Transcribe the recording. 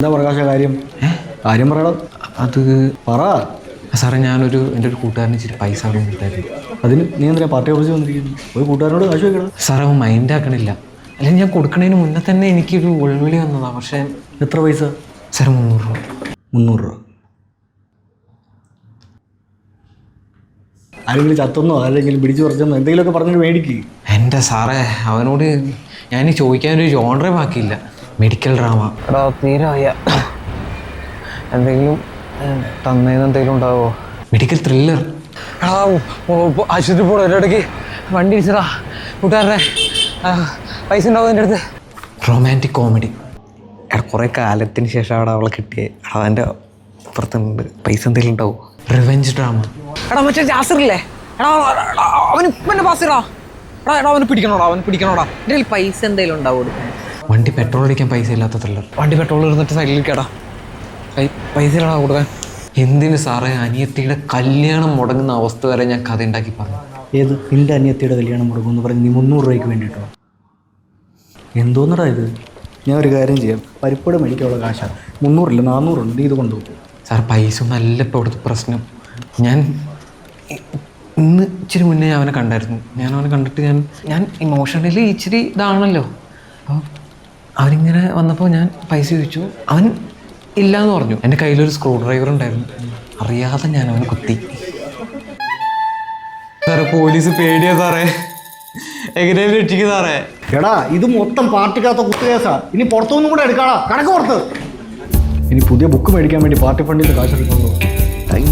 എന്താ പ്രകാശ കാര്യം? കാര്യം പറയണം. അത് പറ. സാറേ ഞാനൊരു എന്റെ ഒരു കൂട്ടുകാരന് ഇച്ചിരി പൈസ അവിടെ കിട്ടായിരുന്നു അതിന് നീ എന്തിനാ പാർട്ടി ഓഫീസിൽ വന്നിരിക്കുന്നു? ഒരു കൂട്ടുകാരനോട് കാശ് വെക്കണം സാറേ അവൻ മൈൻഡ് ആക്കണില്ല. അല്ലെങ്കിൽ ഞാൻ കൊടുക്കണതിന് മുന്നേ തന്നെ എനിക്കൊരു ഉൾവിളി വന്നതാണ് പക്ഷേ എത്ര പൈസ? സാർ മുന്നൂറ് രൂപ. മുന്നൂറ് രൂപ. ആരെങ്കിലും ചത്തെന്നോ ആരെങ്കിലും പിടിച്ചു പറിച്ചെന്നോ? എന്തെങ്കിലുമൊക്കെ പറഞ്ഞിട്ട് മേടിക്കുക എന്റെ സാറേ അവനോട് ഞാൻ ചോദിക്കാനൊരു ജോണറേ ബാക്കിയില്ല. മെഡിക്കൽ ഡ്രാമ എടാ തീരെ വയ്യ എന്തെങ്കിലും തന്നേന്ന് എന്തെങ്കിലും ഉണ്ടാവോ? മെഡിക്കൽ ത്രില്ലർ എടാ ആശുപത്രി പോണോ എന്റെ ഇടയ്ക്ക്? വണ്ടി ഇടിച്ചടാ കൂട്ടുകാരനെ. പൈസ ഉണ്ടാവും എന്റെ അടുത്ത്? റൊമാന്റിക് കോമഡി എടാ കുറേ കാലത്തിന് ശേഷം അവിടെ അവളെ കിട്ടിയത് എടാ എന്റെ അപ്പുറത്തുണ്ട് പൈസ എന്തെങ്കിലും ഉണ്ടാവും? റിവെഞ്ച് ഡ്രാമ എടാ മറ്റേ ജാസറില്ലേ? എടാ എടാ, അവന് ഇപ്പം എന്റെ എടാ എടാ അവന് പിടിക്കണോടാ അവന് പിടിക്കണോടാ. എന്റെ പൈസ എന്തെങ്കിലും ഉണ്ടാവും? കൊടുക്കാൻ വണ്ടി പെട്രോൾ അടിക്കാൻ പൈസ ഇല്ലാത്ത ത്രില്ലർ വണ്ടി പെട്രോൾ ഇരുന്നിട്ട് സൈഡിൽ കേടാ. പൈസ ഇടാ കൊടുക്കാൻ. എന്തിന് സാറേ അനിയത്തിയുടെ കല്യാണം മുടങ്ങുന്ന അവസ്ഥ വരെ ഞാൻ കഥ ഉണ്ടാക്കി പറഞ്ഞു. ഏത്? നിന്റെ അനിയത്തിയുടെ കല്യാണം മുടങ്ങും എന്ന് പറഞ്ഞ് നീ മുന്നൂറ് രൂപയ്ക്ക് വേണ്ടിയിട്ടോ? എന്തോന്നടാ ഇത്? ഞാൻ ഒരു കാര്യം ചെയ്യാം. പരിപ്പടം മേടിക്കാനുള്ള കാശാ. മുന്നൂറില്ല നാന്നൂറുണ്ട്. നീ ഇത് കൊണ്ടുപോകും സാർ പൈസ നല്ല ഇപ്പോൾ അവിടുത്തെ പ്രശ്നം. ഞാൻ ഇന്ന് ഇച്ചിരി മുന്നേ ഞാൻ അവനെ കണ്ടായിരുന്നു. ഞാൻ അവനെ കണ്ടിട്ട് ഞാൻ ഞാൻ ഇമോഷണലി ഇച്ചിരി ഇതാണല്ലോ. അപ്പോൾ അവനിങ്ങനെ വന്നപ്പോൾ ഞാൻ പൈസ ചോദിച്ചു. അവൻ ഇല്ല എന്ന് പറഞ്ഞു. എന്റെ കയ്യിലൊരു സ്ക്രൂ ഡ്രൈവർ ഉണ്ടായിരുന്നു. അറിയാതെ ഞാൻ അവനെ കുത്തി. സാറേ പോലീസ് പേടിയാ സാറേ. എങ്ങനെയും രക്ഷിക്കും സാറേ? എടാ ഇത് മൊത്തം പാർട്ടിക്കകത്ത കുത്തുകേസാ. ഇനി പുറത്തുനിന്നും കൂടെ എടുക്കാടാ. കണക്ക് പുറത്ത്. ഇനി പുതിയ ബുക്ക് മേടിക്കാൻ വേണ്ടി പാർട്ടി ഫണ്ടിൽ നിന്ന് കാശ് എടുക്കുന്നുണ്ടോ ടൈം